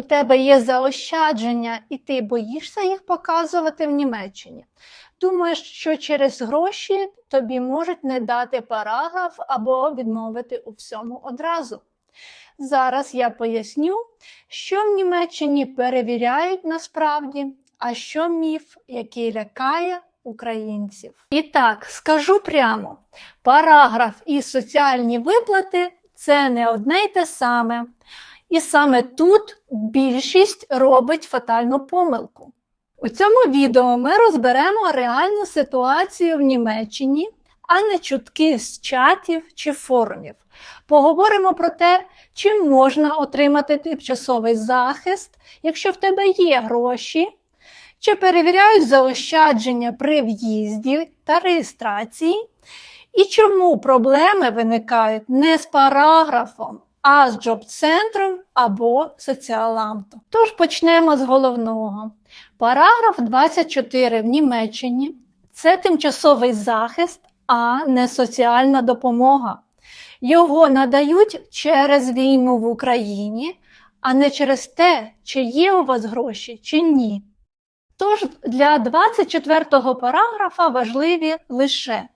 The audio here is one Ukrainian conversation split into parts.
у тебе є заощадження, і ти боїшся їх показувати в Німеччині. Думаєш, що через гроші тобі можуть не дати параграф або відмовити у всьому одразу. Зараз я поясню, що в Німеччині перевіряють насправді, а що міф, який лякає українців. І так, скажу прямо: параграф і соціальні виплати це не одне й те саме. І саме тут більшість робить фатальну помилку. У цьому відео ми розберемо реальну ситуацію в Німеччині, а не чутки з чатів чи форумів. Поговоримо про те, чи можна отримати тимчасовий захист, якщо в тебе є гроші, чи перевіряють заощадження при в'їзді та реєстрації, і чому проблеми виникають не з параграфом, а з джоб-центром або соціаламтом. Тож почнемо з головного. Параграф 24 в Німеччині це тимчасовий захист, а не соціальна допомога. Його надають через війну в Україні, а не через те, чи є у вас гроші, чи ні. Тож для 24 параграфа важливі лише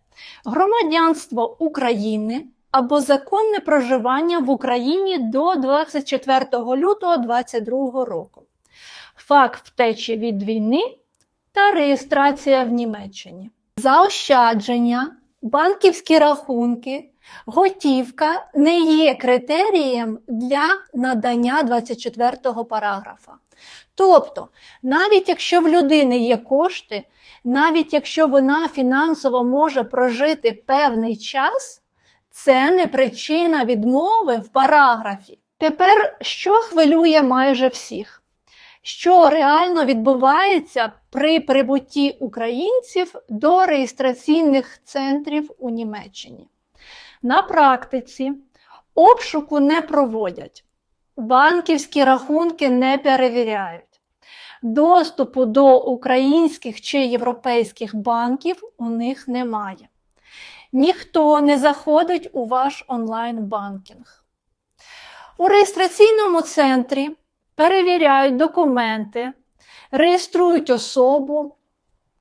громадянство України або законне проживання в Україні до 24 лютого 2022 року, факт втечі від війни та реєстрація в Німеччині, заощадження, банківські рахунки, готівка не є критерієм для надання 24 го параграфа. Тобто, навіть якщо в людини є кошти, навіть якщо вона фінансово може прожити певний час, це не причина відмови в параграфі. Тепер, що хвилює майже всіх? Що реально відбувається при прибутті українців до реєстраційних центрів у Німеччині? На практиці обшуку не проводять, банківські рахунки не перевіряють. Доступу до українських чи європейських банків у них немає. Ніхто не заходить у ваш онлайн-банкінг. У реєстраційному центрі перевіряють документи, реєструють особу,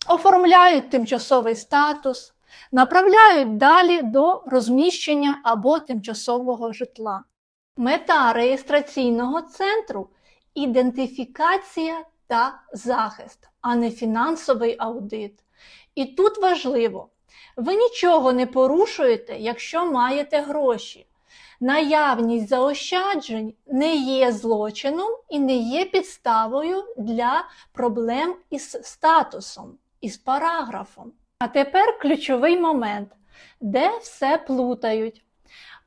оформляють тимчасовий статус, направляють далі до розміщення або тимчасового житла. Мета реєстраційного центру ідентифікація та захист, а не фінансовий аудит. І тут важливо, ви нічого не порушуєте, якщо маєте гроші. Наявність заощаджень не є злочином і не є підставою для проблем із статусом, із параграфом. А тепер ключовий момент, де все плутають.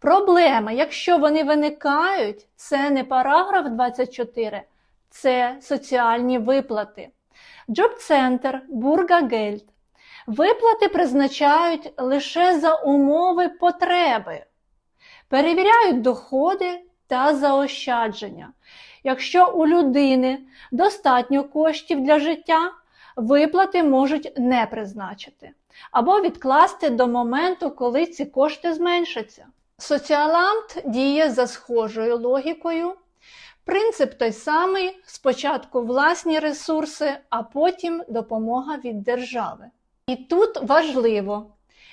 Проблеми, якщо вони виникають, це не параграф 24, це соціальні виплати. Джоб-центр Бургагельд. Виплати призначають лише за умови потреби, перевіряють доходи та заощадження. Якщо у людини достатньо коштів для життя, виплати можуть не призначити або відкласти до моменту, коли ці кошти зменшаться. Соціалант діє за схожою логікою. Принцип той самий: спочатку власні ресурси, а потім допомога від держави. І тут важливо,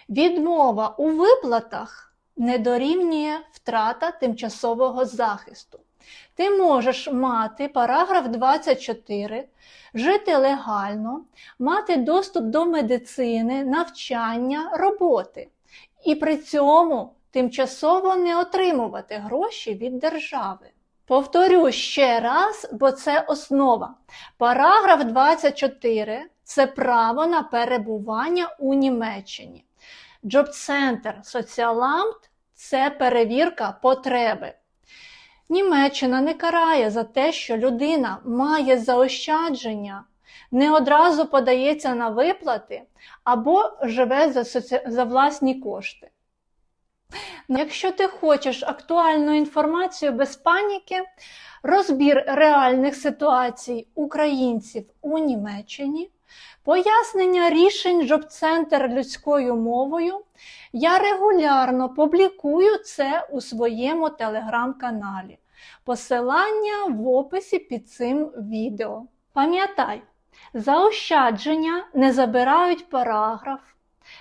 відмова у виплатах не дорівнює втрата тимчасового захисту. Ти можеш мати параграф 24, жити легально, мати доступ до медицини, навчання, роботи. І при цьому тимчасово не отримувати гроші від держави. Повторю ще раз, бо це основа. Параграф 24 це право на перебування у Німеччині. Джоб-центр Соціаламт це перевірка потреби. Німеччина не карає за те, що людина має заощадження, не одразу подається на виплати або живе за, соці... за власні кошти. Якщо ти хочеш актуальну інформацію без паніки, розбір реальних ситуацій українців у Німеччині, пояснення рішень Джоб-центр людською мовою, я регулярно публікую це у своєму телеграм-каналі. Посилання в описі під цим відео. Пам'ятай, заощадження не забирають параграф.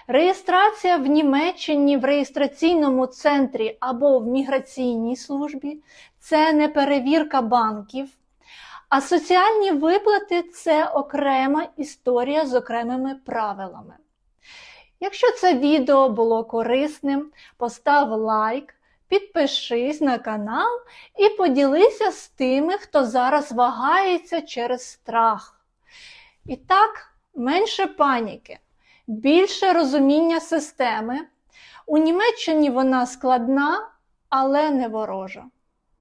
Реєстрація в Німеччині в реєстраційному центрі або в міграційній службі це не перевірка банків. А соціальні виплати це окрема історія з окремими правилами. Якщо це відео було корисним, постав лайк, підпишись на канал і поділися з тими, хто зараз вагається через страх. І так, менше паніки, більше розуміння системи. У Німеччині вона складна, але не ворожа.